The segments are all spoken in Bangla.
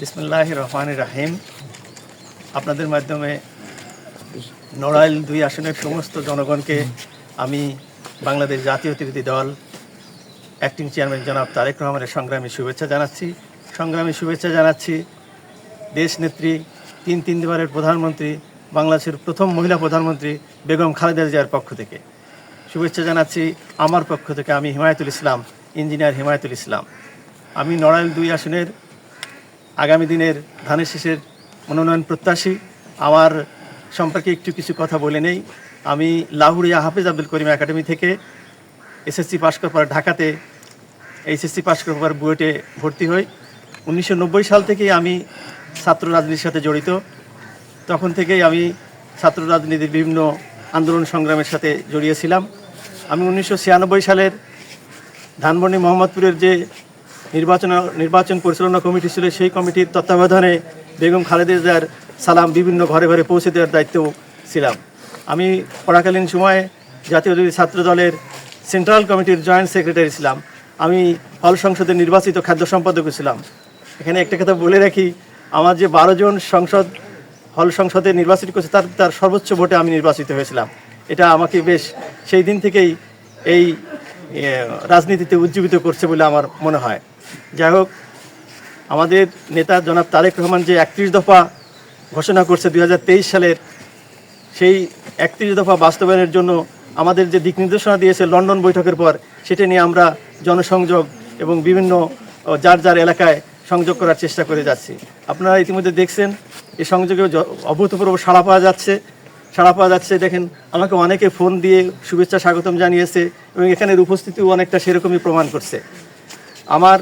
বিসমুল্লাহ রহমান রাহিম আপনাদের মাধ্যমে নড়াইল দুই আসনের সমস্ত জনগণকে আমি বাংলাদেশ জাতীয়তাবাদী দল অ্যাক্টিং চেয়ারম্যান জনাব তারেক রহমানের সংগ্রামী শুভেচ্ছা জানাচ্ছি। সংগ্রামী শুভেচ্ছা জানাচ্ছি দেশ নেত্রী, তিন তিনবারের প্রধানমন্ত্রী, বাংলাদেশের প্রথম মহিলা প্রধানমন্ত্রী বেগম খালেদা জিয়ার পক্ষ থেকে। শুভেচ্ছা জানাচ্ছি আমার পক্ষ থেকে আমি হিমায়তুল ইসলাম, ইঞ্জিনিয়ার হিমায়তুল ইসলাম। আমি নড়াইল দুই আসনের আগামী দিনের ধানের শীষের মনোনয়ন প্রত্যাশী। আমার সম্পর্কে একটু কিছু কথা বলে নেই। আমি লাহুরিয়া হাফিজ আব্দুল করিম একাডেমি থেকে এসএসসি পাশ করার ঢাকাতে এইচএসসি পাশ করার বুয়েটে ভর্তি হই। উনিশশো নব্বই সাল থেকেই আমি ছাত্র রাজনীতির সাথে জড়িত। তখন থেকেই আমি ছাত্র রাজনীতির বিভিন্ন আন্দোলন সংগ্রামের সাথে জড়িয়েছিলাম আমি উনিশশো ছিয়ানব্বই সালের ধানমন্ডি মোহাম্মদপুরের যে নির্বাচন নির্বাচন পরিচালনা কমিটি ছিল, সেই কমিটির তত্ত্বাবধানে বেগম খালেদা সালাম বিভিন্ন ঘরে ঘরে পৌঁছে দেওয়ার দায়িত্ব ছিলাম। আমি পড়াকালীন সময়ে জাতীয় ছাত্র দলের সেন্ট্রাল কমিটির জয়েন্ট সেক্রেটারি ছিলাম। আমি হল সংসদের নির্বাচিত খাদ্য সম্পাদকও ছিলাম। এখানে একটা কথা বলে রাখি, আমার যে বারো জন সংসদ, হল সংসদে নির্বাচিত করেছে, তার তার সর্বোচ্চ ভোটে আমি নির্বাচিত হয়েছিলাম। এটা আমাকে বেশ সেই দিন থেকেই এই রাজনীতিতে উজ্জীবিত করছে বলে আমার মনে হয়। যাই হোক, আমাদের নেতা জনাব তারেক রহমান যে একত্রিশ দফা ঘোষণা করছে দুই হাজার তেইশ সালের, সেই একত্রিশ দফা বাস্তবায়নের জন্য আমাদের যে দিক নির্দেশনা দিয়েছে লন্ডন বৈঠকের পর, সেটা নিয়ে আমরা জনসংযোগ এবং বিভিন্ন যার যার এলাকায় সংযোগ করার চেষ্টা করে যাচ্ছি। আপনারা ইতিমধ্যে দেখছেন এই সংযোগে অভূতপূর্ব সাড়া পাওয়া যাচ্ছে। সাড়া পাওয়া যাচ্ছে, দেখেন, আমাকে অনেকে ফোন দিয়ে শুভেচ্ছা স্বাগতম জানিয়েছে এবং এখানের উপস্থিতিও অনেকটা সেরকমই প্রমাণ করছে। আমার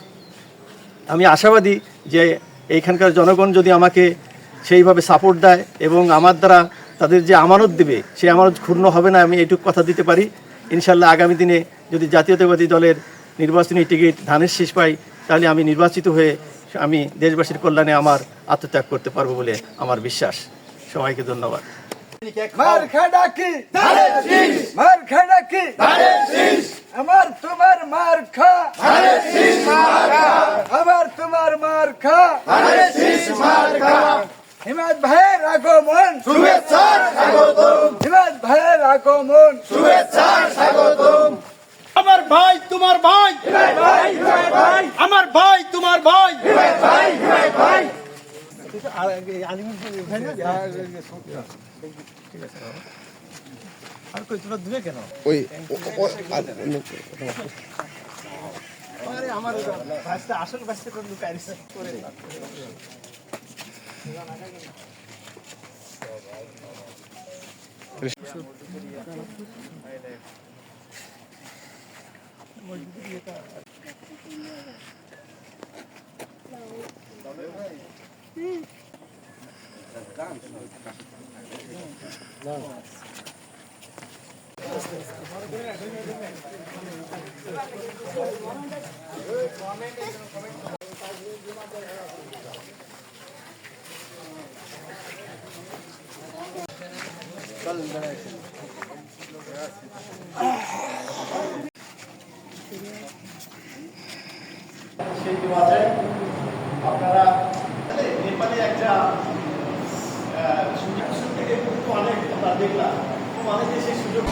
আমি আশাবাদী যে এইখানকার জনগণ যদি আমাকে সেইভাবে সাপোর্ট দেয় এবং আমার দ্বারা তাদের যে আমানত দেবে, সেই আমানত ক্ষুণ্ণ হবে না, আমি এটুকু কথা দিতে পারি। ইনশাল্লাহ আগামী দিনে যদি জাতীয়তাবাদী দলের নির্বাচনী টিকিট ধানের শেষ পাই, তাহলে আমি নির্বাচিত হয়ে আমি দেশবাসীর কল্যাণে আমার আত্মত্যাগ করতে পারব বলে আমার বিশ্বাস। সবাইকে ধন্যবাদ। হিমাদ ভাইয়ের আগমন শুভেচ্ছার স্বাগতম। হিমাদ ভাইয়ের আগমন শুভেচ্ছার স্বাগতম। আমার ভাই তোমার ভাই। আমার ভাই তোমার ভাই। ওই ও- ও- আর অন্য আমার আসল ব্যস্ত করে সেই বাজায় আপনারা নেপালে একটা সুযোগ থেকে কিন্তু অনেক আমরা দেখলাম। অনেকে সেই সুযোগ